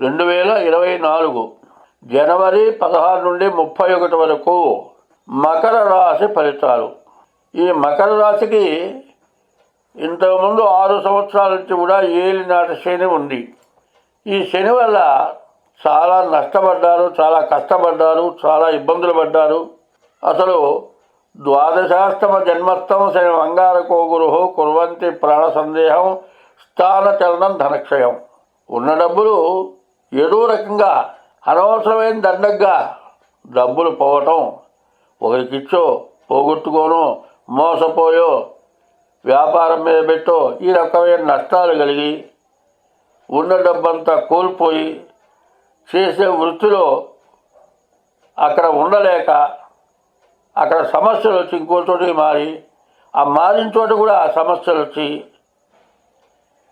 రెండు వేల ఇరవై నాలుగు జనవరి పదహారు నుండి ముప్పై ఒకటి వరకు మకర రాశి ఫలితాలు. ఈ మకర రాశికి ఇంతకుముందు ఆరు సంవత్సరాల నుంచి కూడా ఏలినాటి శని ఉంది. ఈ శని వల్ల చాలా నష్టపడ్డారు చాలా కష్టపడ్డారు చాలా ఇబ్బందులు పడ్డారు. అసలు ద్వాదశాష్టమ జన్మస్థం శని అంగారకో గురుహు కుర్వంతి ప్రాణ సందేహం స్థాన చలనం ధనక్షయం. ఉన్న డబ్బులు ఏదో రకంగా అనవసరమైన దండగ్గా డబ్బులు పోవటం ఒకరికిచ్చో పోగొట్టుకోను మోసపోయో వ్యాపారం మీద పెట్టో ఈ రకమైన నష్టాలు కలిగి ఉన్న డబ్బంతా కోల్పోయి చేసే వృత్తిలో అక్కడ ఉండలేక అక్కడ సమస్యలు వచ్చి ఇంకోటి మారి ఆ మారిన చోట కూడా ఆ సమస్యలు వచ్చి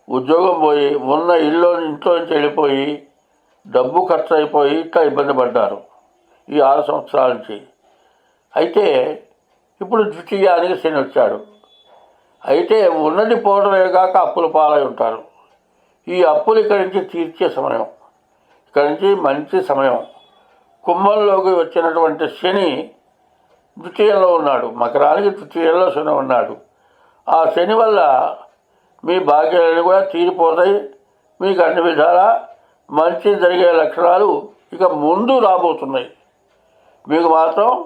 ఉద్యోగం పోయి ఉన్న ఇల్లు ఇంట్లో నుంచి వెళ్ళిపోయి డబ్బు ఖర్చు అయిపోయి ఇట్లా ఇబ్బంది పడ్డారు ఈ ఆరు సంవత్సరాల నుంచి. అయితే ఇప్పుడు ద్వితీయానికి శని వచ్చాడు. అయితే ఉన్నది పోవడమేగాక అప్పుల పాలై ఉంటారు. ఈ అప్పులు ఇక్కడి నుంచి తీర్చే సమయం. ఇక్కడి నుంచి మంచి సమయం. కుంభంలోకి వచ్చినటువంటి శని ద్వితీయంలో ఉన్నాడు. మకరానికి ద్వితీయంలో శని ఉన్నాడు. ఆ శని వల్ల మీ భాగ్యాలు కూడా తీరిపోతాయి. మీకు అన్ని విధాలా మంచి జరిగే లక్షణాలు ఇక ముందు రాబోతున్నాయి. మీకు మాత్రం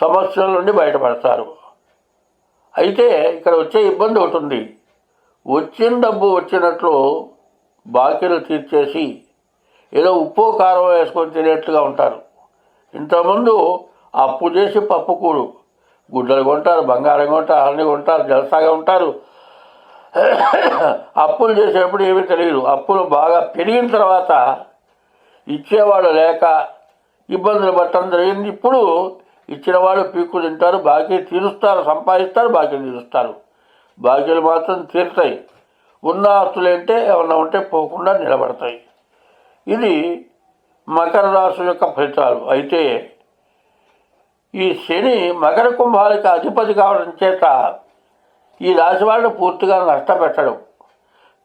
సమస్యల నుండి బయటపడతారు. అయితే ఇక్కడ వచ్చే ఇబ్బంది ఒకటి ఉంది. వచ్చిన డబ్బు వచ్చినట్లు బాకీలు తీర్చేసి ఏదో ఉప్పు కారం వేసుకొని తినేట్లుగా ఉంటారు. ఇంతకుముందు అప్పు చేసి పప్పు కూడు. గుడ్డలు కొంటారు బంగారం కొంటారు అన్నీ కొంటారు జలసాగా ఉంటారు. అప్పులు చేసేటప్పుడు ఏమీ తెలియదు. అప్పులు బాగా పెరిగిన తర్వాత ఇచ్చేవాళ్ళు లేక ఇబ్బందులు పట్టడం జరిగింది. ఇప్పుడు ఇచ్చిన వాళ్ళు పీక్కు తింటారు బాకీ తీరుస్తారు సంపాదిస్తారు బాకీ తీరుస్తారు. బాకీలు మాత్రం తీరుతాయి. ఉన్న ఆస్తులు ఏంటే ఏమన్నా ఉంటే పోకుండా నిలబడతాయి. ఇది మకర రాశి యొక్క ఫలితాలు. అయితే ఈ శని మకర కుంభాలకి అధిపతి కావడం చేత ఈ రాశి వాళ్ళు పూర్తిగా నష్టపెట్టడు.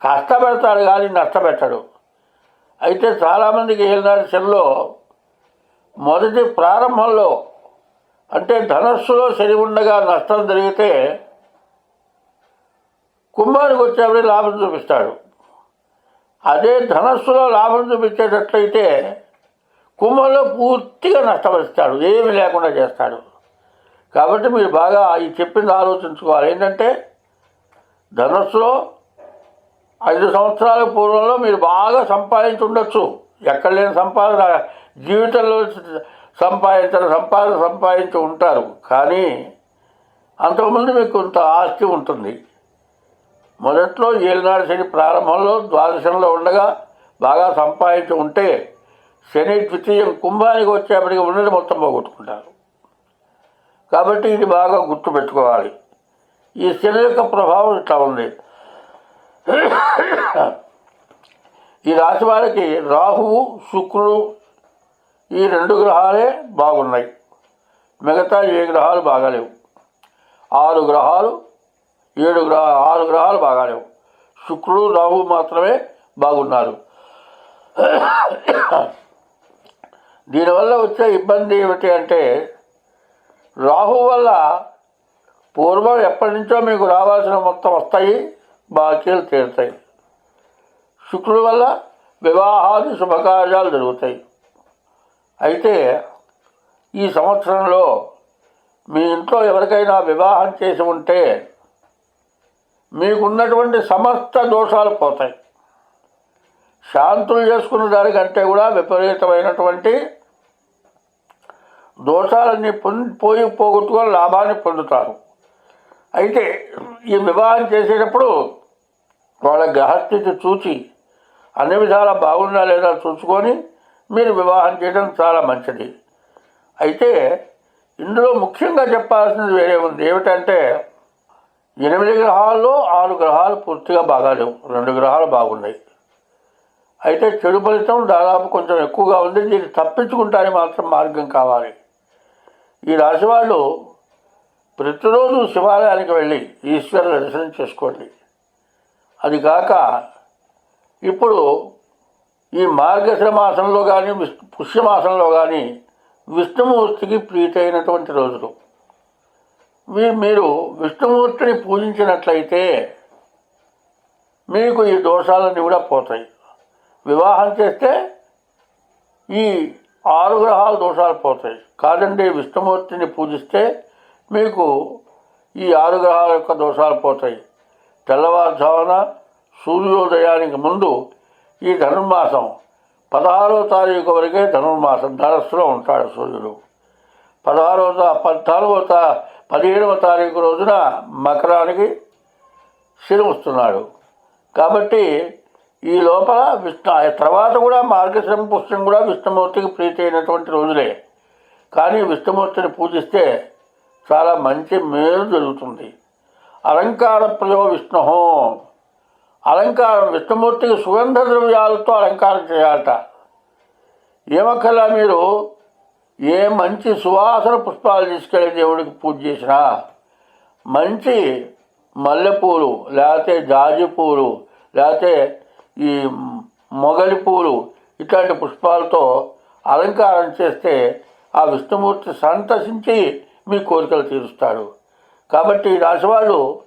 కష్టపెడతాడు కానీ నష్టపెట్టడు. అయితే చాలామందికి ఏనాడు శనిలో మొదటి ప్రారంభంలో అంటే ధనస్సులో శని ఉండగా నష్టం జరిగితే కుంభానికి వచ్చేప్పుడు లాభం చూపిస్తాడు. అదే ధనస్సులో లాభం చూపించేటట్లయితే కుంభంలో పూర్తిగా నష్టపరుస్తాడు ఏమీ లేకుండా చేస్తాడు. కాబట్టి మీరు బాగా ఈ చెప్పింది ఆలోచించుకోవాలి. ఏంటంటే ధనస్సులో ఐదు సంవత్సరాల పూర్వంలో మీరు బాగా సంపాదించి ఉండొచ్చు. ఎక్కడ లేని సంపాదన జీవితంలో సంపాదించిన సంపాదన సంపాదించి ఉంటారు. కానీ అంతకుముందు మీకు కొంత ఆస్తి ఉంటుంది. మొదట్లో ఏలినాడు శని ప్రారంభంలో ద్వాదశంలో ఉండగా బాగా సంపాదించి ఉంటే శని ద్వితీయం కుంభానికి వచ్చేప్పటికి ఉన్నది మొత్తం పోగొట్టుకుంటారు. కాబట్టి ఇది బాగా గుర్తుపెట్టుకోవాలి. ఈ శని యొక్క ప్రభావం ఇట్లా ఉంది. ఈ రాశి వారికి రాహువు శుక్రుడు ఈ రెండు గ్రహాలే బాగున్నాయి. మిగతా ఏ గ్రహాలు బాగాలేవు. ఆరు గ్రహాలు ఏడు గ్రహ ఆరు గ్రహాలు బాగాలేవు. శుక్రుడు రాహు మాత్రమే బాగున్నారు. దీనివల్ల వచ్చే ఇబ్బంది ఏమిటి అంటే రాహు వల్ల పూర్వం ఎప్పటి నుంచో మీకు రావాల్సిన మొత్తం వస్తాయి బాకీలు తీరుతాయి. శుక్రుడి వల్ల వివాహాది శుభకార్యాలు జరుగుతాయి. అయితే ఈ సంవత్సరంలో మీ ఇంట్లో ఎవరికైనా వివాహం చేసి ఉంటే మీకున్నటువంటి సమస్త దోషాలు పోతాయి. శాంతులు చేసుకున్న దానికంటే కూడా విపరీతమైనటువంటి దోషాలన్నీ పొంది పోయి పోగొట్టుకొని లాభాన్ని పొందుతారు. అయితే ఈ వివాహం చేసేటప్పుడు వాళ్ళ గ్రహస్థితి చూచి అన్ని విధాలా బాగుందా లేదా చూసుకొని మీరు వివాహం చేయడం చాలా మంచిది. అయితే ఇందులో ముఖ్యంగా చెప్పాల్సింది వేరే ఉంది. ఏమిటంటే ఎనిమిది గ్రహాల్లో ఆరు గ్రహాలు పూర్తిగా బాగాలేవు. రెండు గ్రహాలు బాగున్నాయి. అయితే చెడు ఫలితం దాదాపు కొంచెం ఎక్కువగా ఉంది. దీన్ని తప్పించుకుంటానికి మాత్రం మార్గం కావాలి. ఈ రాశి వాళ్ళు ప్రతిరోజు శివాలయానికి వెళ్ళి ఈశ్వరుని దర్శనం చేసుకోండి. అది కాక ఇప్పుడు ఈ మార్గశిర మాసంలో కానీ విష్ణు పుష్యమాసంలో కానీ విష్ణుమూర్తికి ప్రీతి అయినటువంటి రోజులు. మీ- మీరు విష్ణుమూర్తిని పూజించినట్లయితే మీకు ఈ దోషాలన్నీ కూడా పోతాయి. వివాహం చేస్తే ఈ ఆరు గ్రహాల దోషాలు పోతాయి. కాదండి విష్ణుమూర్తిని పూజిస్తే మీకు ఈ ఆరు గ్రహాల యొక్క దోషాలు పోతాయి. తెల్లవారుజామున సూర్యోదయానికి ముందు ఈ ధనుర్మాసం పదహారో తారీఖు వరకే ధనుర్మాసం ధనస్సులో ఉంటాడు సూర్యుడు. పదహారో పద్నాలుగో తా పదిహేడవ తారీఖు రోజున మకరానికి శని వస్తున్నాడు. కాబట్టి ఈ లోపల విష్ణు ఆ తర్వాత కూడా మార్గశ్రమ పుష్పం కూడా విష్ణుమూర్తికి ప్రీతి అయినటువంటి రోజులే. కానీ విష్ణుమూర్తిని పూజిస్తే చాలా మంచి మేలు జరుగుతుంది. అలంకార ప్రియో విష్ణు. అలంకారం విష్ణుమూర్తికి సుగంధ ద్రవ్యాలతో అలంకారం చేయాలట. ఏమక్కలా మీరు? ఏ మంచి సువాసన పుష్పాలు తీసుకెళ్ళి దేవుడికి పూజ చేసినా మంచి మల్లెపూలు లేకపోతే జాజి పూలు లేకపోతే ఈ మొగలి పూలు ఇట్లాంటి పుష్పాలతో అలంకారం చేస్తే ఆ విష్ణుమూర్తి సంతసించి మీ కోరికలు తీరుస్తాడు. కాబట్టి ఈ రాశివాళ్ళు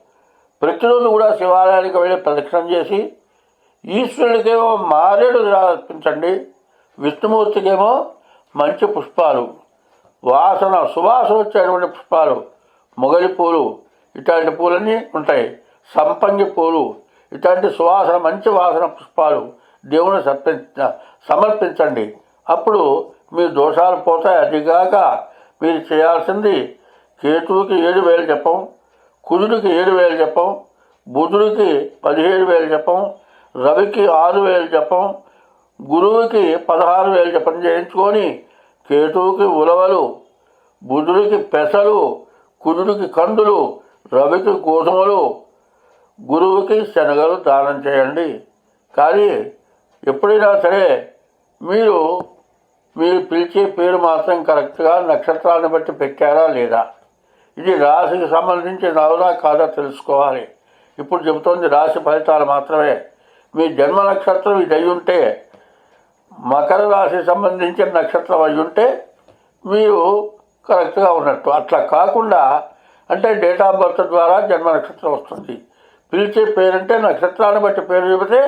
ప్రతిరోజు కూడా శివాలయానికి వెళ్ళి ప్రదక్షిణం చేసి ఈశ్వరుడికేమో మారేడు అర్పించండి విష్ణుమూర్తికేమో మంచి పుష్పాలు వాసన సువాసన వచ్చేటువంటి పుష్పాలు మొగలి పూలు ఇట్లాంటి పూలన్నీ ఉంటాయి. సంపంగి పూలు ఇట్లాంటి సువాసన మంచి వాసన పుష్పాలు దేవుని సర్పించ సమర్పించండి. అప్పుడు మీ దోషాలు పోతాయి. అదిగాక మీరు చేయాల్సింది కేతువుకి ఏడు వేలు చెప్పం కుజుడికి ఏడు వేలు చెప్పం బుధుడికి పదిహేడు వేలు చెప్పం రవికి ఆరు వేలు చెప్పం గురువుకి పదహారు వేలు జపం చేయించుకొని కేతువుకి ఉలవలు బుధుడికి పెసలు కుజుడికి కందులు రవికి గోధుమలు గురువుకి శనగలు దానం చేయండి. కానీ ఎప్పుడైనా సరే మీరు మీరు పిలిచే పేరు మాత్రం కరెక్ట్గా నక్షత్రాన్ని బట్టి పెట్టారా లేదా? ఇది రాశికి సంబంధించి నవరా కాదా తెలుసుకోవాలి. ఇప్పుడు చెబుతోంది రాశి ఫలితాలు మాత్రమే. మీ జన్మ నక్షత్రం ఇది అయి ఉంటే మకర రాశి సంబంధించిన నక్షత్రం అయి ఉంటే మీరు కరెక్ట్గా ఉన్నట్టు. అట్లా కాకుండా అంటే డేట్ ఆఫ్ బర్త్ ద్వారా జన్మ నక్షత్రం వస్తుంది. పిలిచే పేరంటే నక్షత్రాన్ని బట్టి పేరు చెబితే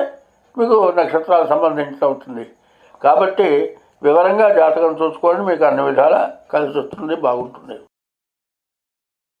మీకు నక్షత్రాలకు సంబంధించి అవుతుంది. కాబట్టి వివరంగా జాతకం చూసుకోండి మీకు అన్ని విధాలా కలిసి వస్తుంది బాగుంటుంది.